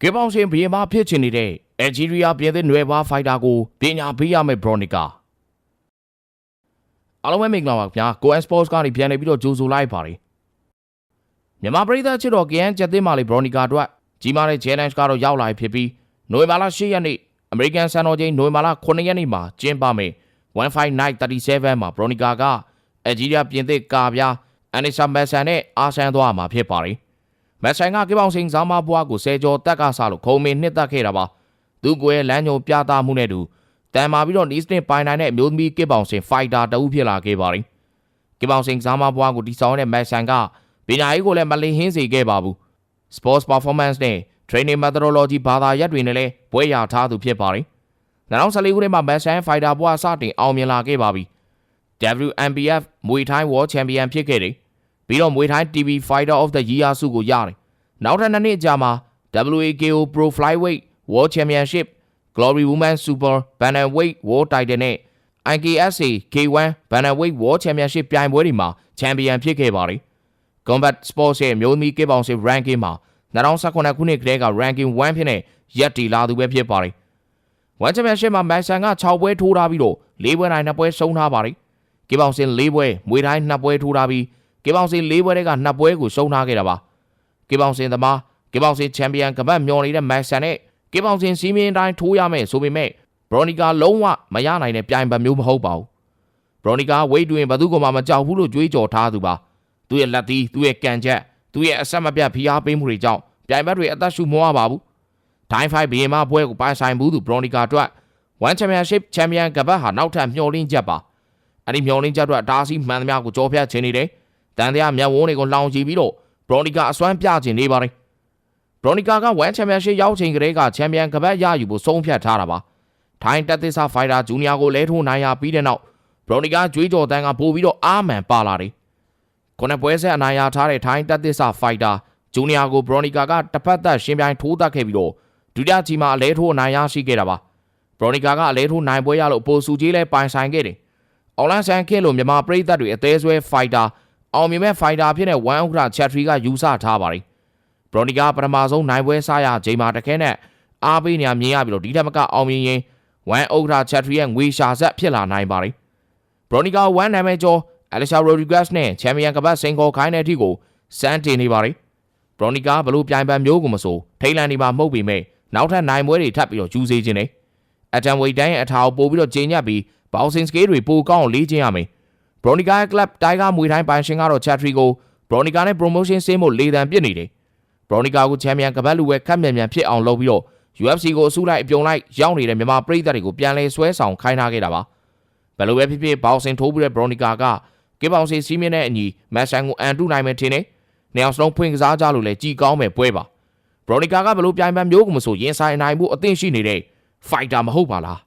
ကီပေါင်ရှင်ဘီယမာဖြစ်ချင်နေတဲ့အယ်ဂျီးရီးယားပြည်သစ်နွယ်ဘာဖိုက်တာကိုပညာပေးရမယ့်ဘရိုနီကာအားလုံးပဲမင်္ဂလာပါခင်ဗျာကိုအန်စပေါ့စ်ကနေပြန်နေပြီးတော့ကြိုဆိုလိုက်ပါတယ်မြန်မာပြည်သားချစ်တော် KN ချက်သိမ်းမာလီဘရိုနီကာအတွက်ကြီးမားတဲ့ challenge ကတော့ရောက်လာပြီဖြစ်ပြီးနိုဝင်ဘာလ10ရက်နေ့အမေရိကန်စံတော်ချိန်နိုဝင်ဘာလ9ရက်နေ့မှာကျင်းပမယ်15 night 37မှာဘရိုနီကာကအယ်ဂျီးရီးယားပြင်သစ်ကာပြားအန်နီဆာမက်ဆန်နဲ့အာဆန်သွားမှာဖြစ်ပါတယ် မက်ဆိုင်ကကေပေါင်စင်ဇာမဘွားကိုဆယ်ကျော်တက်ကစားလို့ခုံမင်းနှစ်သက်ခဲ့တာပါသူ့ကိုယ်ရဲ့လမ်းညုံပြသမှုနဲ့တူတန်မာပြီးတော့နီးစနစ်ပိုင်နိုင်တဲ့အမျိုးသမီးကေပေါင်စင်ဖိုက်တာတအုပ်ဖြစ်လာခဲ့ပါတယ်ကေပေါင်စင်ဇာမဘွားကိုတီဆောင်တဲ့မက်ဆိုင်ကပညာရေးကိုလည်းမလင်ဟင်းစေခဲ့ပါဘူး sports performance နဲ့ training methodology ဘာသာရပ်တွေနဲ့လည်းဘွဲ့ရထားသူဖြစ်ပါတယ်2014ခုနှစ်မှာ Master Fighter ဘွားစတင်အောင်မြင်လာခဲ့ပါပြီ WMBF မွေထိုင်း World Champion ဖြစ်ခဲ့တယ် ပြီးတော့မွေထိုင်း TV Fighter of the Year ဆုကိုရတယ်နောက်ထပ်နှစ်နှစ်ကြာမှာ WAKO Pro Flyweight World Championship Glory Women Super Bantamweight World Title နဲ့ IKSA K1 Bantamweight World Championship ပြိုင်ပွဲတွေမှာချန်ပီယံဖြစ်ခဲ့ပါတယ် Combat Sports ရဲ့မျိုးသမီးကေပေါင်စစ် ranking မှာ2019ခုနှစ်ကတည်းက ranking 1ဖြစ်နေရက်တီလာသူပဲဖြစ်ပါတယ်။ One Championship မှာမက်ဆန်က6ပွဲထိုးထားပြီးတော့၄ပွဲတိုင်း2ပွဲရှုံးထားပါတယ်။ကေပေါင်စစ်4ပွဲမွေတိုင်း2ပွဲထိုးထားပြီး ကေပေါင်စစ်4ပွဲတွေက2ပွဲကိုရှုံးထားခဲ့တာပါ။ကေပေါင်စစ်သမားကေပေါင်စစ်ချန်ပီယံကပတ်မျောနေတဲ့မက်ဆန်နဲ့ကေပေါင်စစ်စီးမင်းတိုင်းထိုးရမယ်ဆိုပေမဲ့ဘရိုနီကာလုံးဝမရနိုင်တဲ့ပြိုင်ဘက်မျိုးမဟုတ်ပါဘူး။ဘရိုနီကာဝိတ်တွင်ဘသူကမှမကြောက်ဘူးလို့ကြွေးကြော်ထားသူပါသူရဲ့လက်သီးသူရဲ့ကန်ချက်သူရဲ့အဆက်မပြတ်ဖိအားပေးမှုတွေကြောင့်ပြိုင်ဘက်တွေအသက်ရှူမွားပါဘူးဒိုင်းဖိုင်ဘီယမာပွဲကိုပိုင်ဆိုင်မှုသူဘရိုနီကာအတွက်1 championship champion ကပတ်ဟာနောက်ထပ်မျှော်လင့်ချက်ပါအဲ့ဒီမျှော်လင့်ချက်အတွက်ဒါစီမှန်သမျှကိုကြောဖြတ်ခြင်းနေတယ် တန်တရားမျက်ဝန်းတွေကိုလောင်ကြည့်ပြီးတော့ဘရိုနီကာအစွမ်းပြခြင်းနေပါတယ်ဘရိုနီကာက1 championship ရောက်ချိန်ကလေးကချန်ပီယံကပတ်ရယူဖို့ဆုံးဖြတ်ထားတာပါထိုင်းတက်သစ္စာဖိုင်တာဂျူနီယာကိုလဲထိုးနိုင်ရပြီးတဲ့နောက်ဘရိုနီကာကြွေးကြော်တန်းကပို့ပြီးတော့အာမန်ပါလာတယ်ခုနှစ်ပွဲဆက်အနိုင်ရထားတဲ့ထိုင်းတက်သစ္စာဖိုင်တာဂျူနီယာကိုဘရိုနီကာကတစ်ဖက်သက်ရှင်ပြိုင်ထိုးတက်ခဲ့ပြီးတော့ဒုတိယချီမှာအလဲထိုးအနိုင်ရရှိခဲ့တာပါဘရိုနီကာကအလဲထိုးနိုင်ပွဲရလို့ပိုစုကြီးလဲပိုင်ဆိုင်ခဲ့တယ်။အောင်လန်ဆန်ခင်းလိုမြန်မာပရိသတ်တွေအသေးဆွဲဖိုက်တာ အောင်မြင်မဲ့ဖိုက်တာဖြစ်တဲ့ဝမ်ဥက္ကရာချက်ထရီကယူဆထားပါတယ်။ဘရိုနီကာပထမဆုံးနိုင်ပွဲစားရချိန်မှာတခဲနဲ့အားပေးနေရမြင်ရပြီးတော့ဒီထက်မကအောင်မြင်ရင်ဝမ်ဥက္ကရာချက်ထရီရဲ့ငွေရှာဆက်ဖြစ်လာနိုင်ပါတယ်။ဘရိုနီကာဝမ်နာမည်ကျော်အလက်ရှာရိုဒီဂက်စ်နဲ့ချန်ပီယံကပတ်စင်ခေါ်ခိုင်းတဲ့အထိကိုစမ်းတင်နေပါတယ်။ဘရိုနီကာဘလို့ပြိုင်ပန်မျိုးကိုမဆိုထိတ်လန့်နေမှာမဟုတ်ပေမဲ့နောက်ထပ်နိုင်ပွဲတွေထပ်ပြီးတော့ယူစေခြင်းနဲ့အတန်ဝိတ်တိုင်းရဲ့အထာကိုပို့ပြီးတော့ချိန်ညက်ပြီးဘောက်ဆင်စကေးတွေပိုကောင်းအောင်လေ့ကျင့်ရမယ်။ ဘရိုနီကာရဲ့ကလပ်တိုင်ဂါမွေတိုင်းပိုင်ရှင်ကတော့ချက်ထရီကိုဘရိုနီကာနဲ့ promotion ဆင်းဖို့လေတံပစ်နေတယ်။ဘရိုနီကာကိုချန်ပီယံကပတ်လူဝဲခက်မြန်မြန်ဖြစ်အောင်လုပ်ပြီးတော့ UFC ကိုအစုလိုက်အပြုံလိုက်ရောက်နေတဲ့မြန်မာပရိသတ်တွေကိုပြန်လဲဆွဲဆောင်ခိုင်းထားခဲ့တာပါ။ဘယ်လိုပဲဖြစ်ဖြစ်ဘောက်ဆင်ထိုးပြီးတဲ့ဘရိုနီကာကကေပေါင်စီစီးမြင့်တဲ့အညီမက်ဆန်ကိုအန်တုနိုင်မယ်ထင်တယ်။နေအောင်စလုံးဖွင့်ကစားကြလို့လဲကြည်ကောင်းမယ်ပွဲပါ။ဘရိုနီကာကဘယ်လိုပြိုင်ပန်းမျိုးကိုမဆိုရင်ဆိုင်နိုင်မှုအသင့်ရှိနေတဲ့ဖိုက်တာမဟုတ်ပါလား။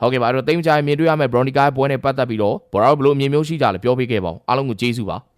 ဟုတ်ကဲ့ပါအဲ့တော့တိမ်ကြိုင်မြင်တွေ့ရမယ့်ဘရိုနီကာရဲ့ပွဲနဲ့ပတ်သက်ပြီးတော့ဘော်ရာဘယ်လိုအမြင်မျိုးရှိကြလဲပြောပြခဲ့ပါဦးအားလုံးကိုကျေးဇူးပါ။